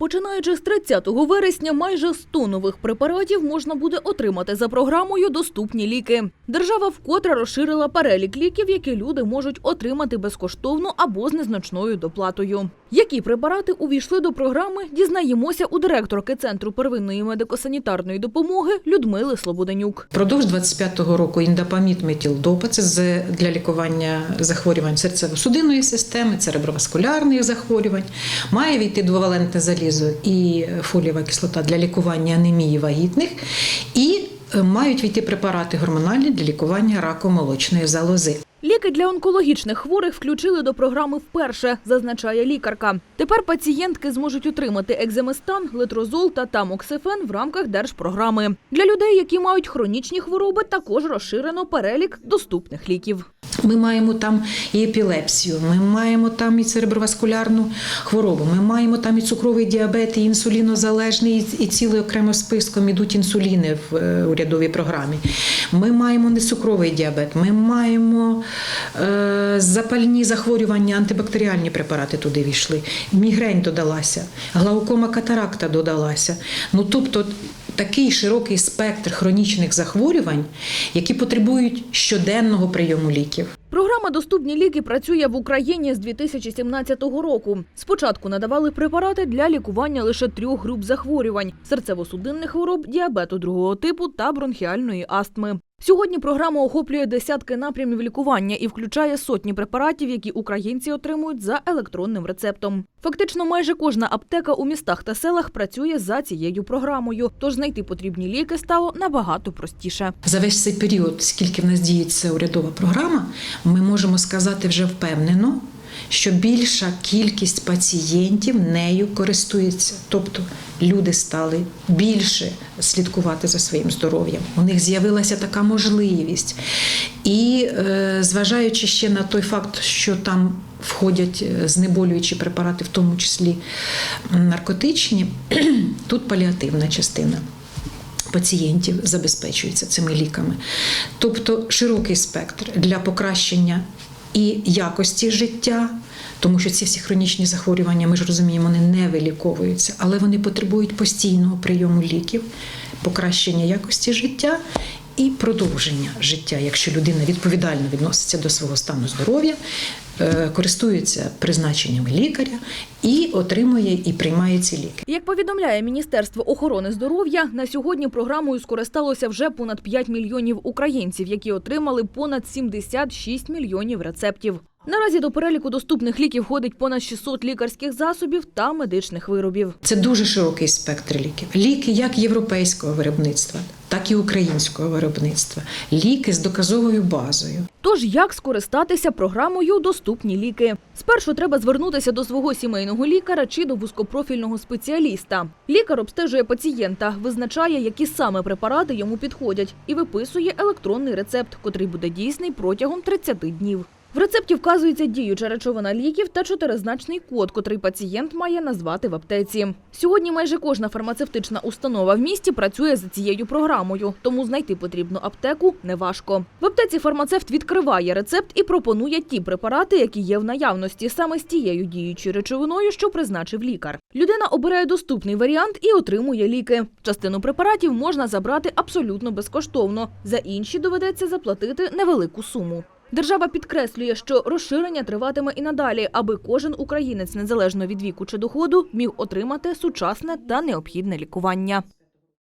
Починаючи з 30 вересня, майже 100 нових препаратів можна буде отримати за програмою Доступні ліки. Держава вкотре розширила перелік ліків, які люди можуть отримати безкоштовно або з незначною доплатою. Які препарати увійшли до програми, дізнаємося у директорки Центру первинної медико-санітарної допомоги Людмили Слободенюк. Продовж 25-го року індапамід метілдопа це для лікування захворювань серцево-судинної системи, цереброваскулярних захворювань. Має війти двовалентне залізо і фолієва кислота для лікування анемії вагітних. І е, мають війти препарати гормональні для лікування раку молочної залози. Ліки для онкологічних хворих включили до програми вперше, зазначає лікарка. Тепер пацієнтки зможуть отримати екземестан, летрозол та тамоксифен в рамках держпрограми. Для людей, які мають хронічні хвороби, також розширено перелік доступних ліків. Ми маємо там і епілепсію, ми маємо там і цереброваскулярну хворобу, ми маємо там і цукровий діабет, і інсулінозалежний, і- цілий окремо списком ідуть інсуліни в е, урядовій програмі. Ми маємо нецукровий діабет, ми маємо е, запальні захворювання, антибактеріальні препарати туди війшли. Мігрень додалася, глаукома катаракта додалася. Ну тобто такий широкий спектр хронічних захворювань, які потребують щоденного прийому ліків. Програма Доступні ліки працює в Україні з 2017 року. Спочатку надавали препарати для лікування лише трьох груп захворювань: серцево-судинних хвороб, діабету другого типу та бронхіальної астми. Сьогодні програма охоплює десятки напрямів лікування і включає сотні препаратів, які українці отримують за електронним рецептом. Фактично, майже кожна аптека у містах та селах працює за цією програмою, тож знайти потрібні ліки стало набагато простіше. За весь цей період, скільки в нас діється урядова програма, ми можемо сказати вже впевнено, що більша кількість пацієнтів нею користується. Тобто люди стали більше слідкувати за своїм здоров'ям. У них з'явилася така можливість. І е, зважаючи ще на той факт, що там входять е, знеболюючі препарати, в тому числі наркотичні, тут паліативна частина пацієнтів забезпечується цими ліками. Тобто широкий спектр для покращення і якості життя, тому що ці всі хронічні захворювання, ми ж розуміємо, вони не виліковуються, але вони потребують постійного прийому ліків, покращення якості життя. І продовження життя, якщо людина відповідально відноситься до свого стану здоров'я, е, користується призначеннями лікаря і отримує і приймає ці ліки. Як повідомляє Міністерство охорони здоров'я, на сьогодні програмою скористалося вже понад 5 мільйонів українців, які отримали понад 76 мільйонів рецептів. Наразі до переліку доступних ліків входить понад 600 лікарських засобів та медичних виробів. Це дуже широкий спектр ліків. Ліки як європейського виробництва, так і українського виробництва. Ліки з доказовою базою. Тож як скористатися програмою Доступні ліки? Спершу треба звернутися до свого сімейного лікаря чи до вузькопрофільного спеціаліста. Лікар обстежує пацієнта, визначає, які саме препарати йому підходять, і виписує електронний рецепт, котрий буде дійсний протягом 30 днів. В рецепті вказується діюча речовина ліків та чотиризначний код, котрий пацієнт має назвати в аптеці. Сьогодні майже кожна фармацевтична установа в місті працює за цією програмою, тому знайти потрібну аптеку неважко. В аптеці фармацевт відкриває рецепт і пропонує ті препарати, які є в наявності, саме з тією діючою речовиною, що призначив лікар. Людина обирає доступний варіант і отримує ліки. Частину препаратів можна забрати абсолютно безкоштовно. За інші доведеться заплатити невелику суму. Держава підкреслює, що розширення триватиме і надалі, аби кожен українець, незалежно від віку чи доходу, міг отримати сучасне та необхідне лікування.